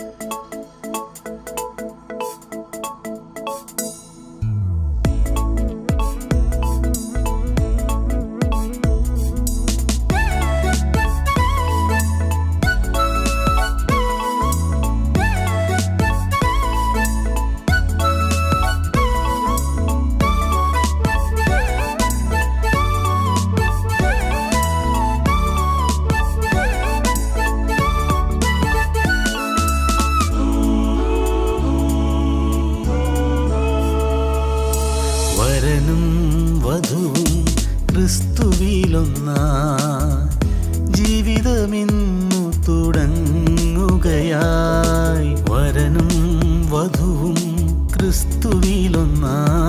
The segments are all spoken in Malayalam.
വരനും ക്രിസ്തുവിലൊന്ന ജീവിതമിന്നു തുടങ്ങുകയായി. വരനും വധുവും ക്രിസ്തുവിലൊന്നായി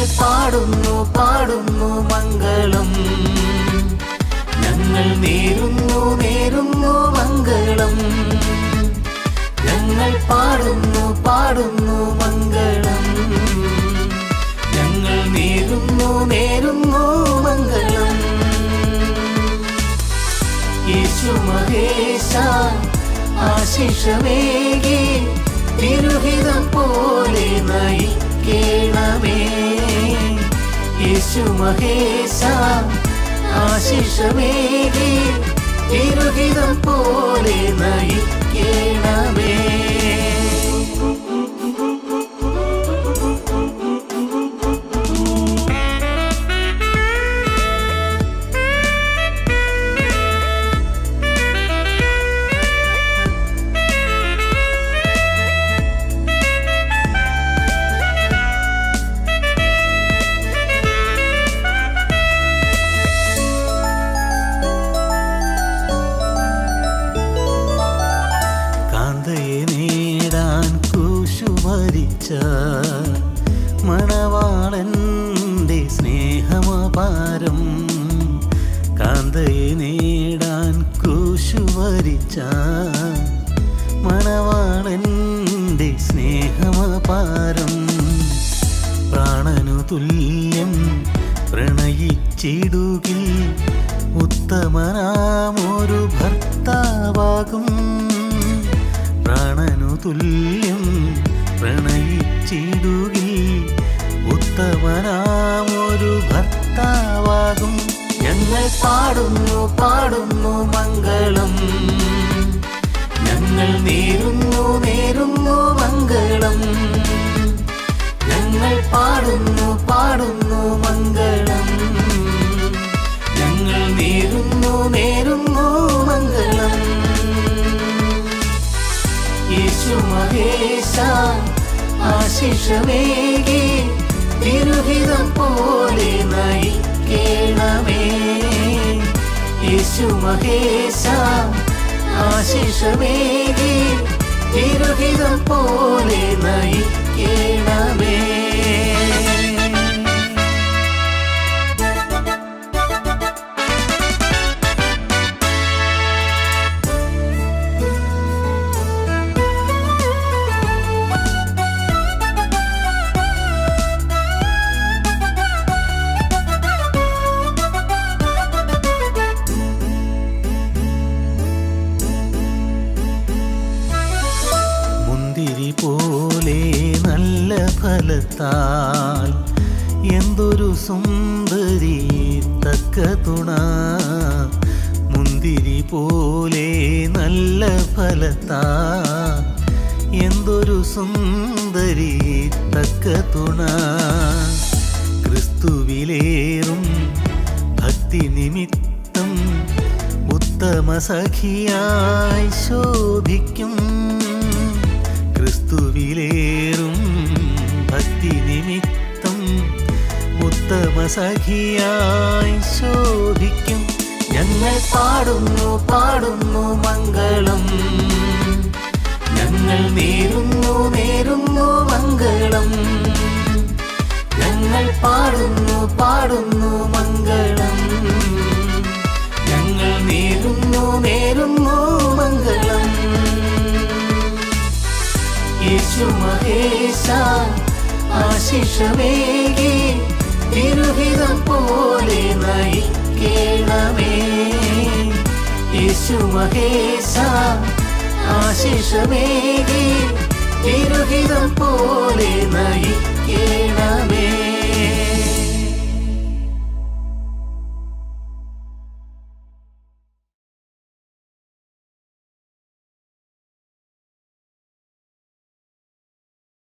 പാടുന്നു പാടുന്നു മംഗളം. ഞങ്ങൾ നേരുന്നു നേരുന്നു മംഗളം. ഞങ്ങൾ പാടുന്നു പാടുന്നു മംഗളം. ഞങ്ങൾ നേരുന്നു നേരുന്നു മംഗളം. യേശു മഹേശ ആശിഷമേകി തിരുഹിതം പോലെ നയിക്കേണമേ മഹേശ ആശിഷമേകി തിരുഹിതം പോലെ നയിക്കേണമേ. മണവാളന്റെ സ്നേഹമപാരം. കാന്തയെ നേടാൻ കൂശുവരിച്ച മണവാളന്റെ സ്നേഹമപാരം. പ്രാണനു തുല്യം പ്രണയിച്ചിടുകിൽ ഉത്തമനാമൊരു ഭർത്താവാകും. പ്രാണനു തുല്യം പ്രണയിച്ചിടുകിൽ ഉത്തമനാമൊരു ഭർത്താവാകും. ഞങ്ങൾ പാടുന്നു പാടുന്നു മംഗളം. ഞങ്ങൾ നേരുന്നു നേരുന്നു മംഗളം. ഞങ്ങൾ പാടുന്നു പാടുന്നു മംഗളം. ഞങ്ങൾ നേരുന്നു നേരുന്നു മംഗളം. യേശു മഹേശ. ആശിഷമേകി തിരുഹിതം പോലെ നയിക്കേണമേ. യേശു മഹേശ ആശിഷമേകി തിരുഹിതം പോലെ നയിക്കേണമേ എന്തൊരു സുന്ദരി തക്ക തുണ. മുന്തിരി പോലെ നല്ല ഫലത്താ. എന്തൊരു സുന്ദരി തക്ക തുണ. ക്രിസ്തുവിലേറും ഭക്തി നിമിത്തം ഉത്തമ സഖിയായി ശോഭിക്കും. ക്രിസ്തുവിലേറും ഭക്തി നിമിത്തം ഉത്തമ സഖിയായി ശോഭിക്കും. ഞങ്ങൾ പാടുന്നു പാടുന്നു മംഗളം. ഞങ്ങൾ നേരുന്നു നേരുന്നു മംഗളം. ഞങ്ങൾ പാടുന്നു പാടുന്നു മംഗളം. ഞങ്ങൾ നേരുന്നു നേരുന്നു മംഗളം. യേശു മഹേശ ആശിഷമേകി തിരുഹിതം പോലെ നയിക്കണമേ. യേശു മഹേശ ആശിഷമേകി തിരുഹിതം പോലെ നയിക്കണമേ.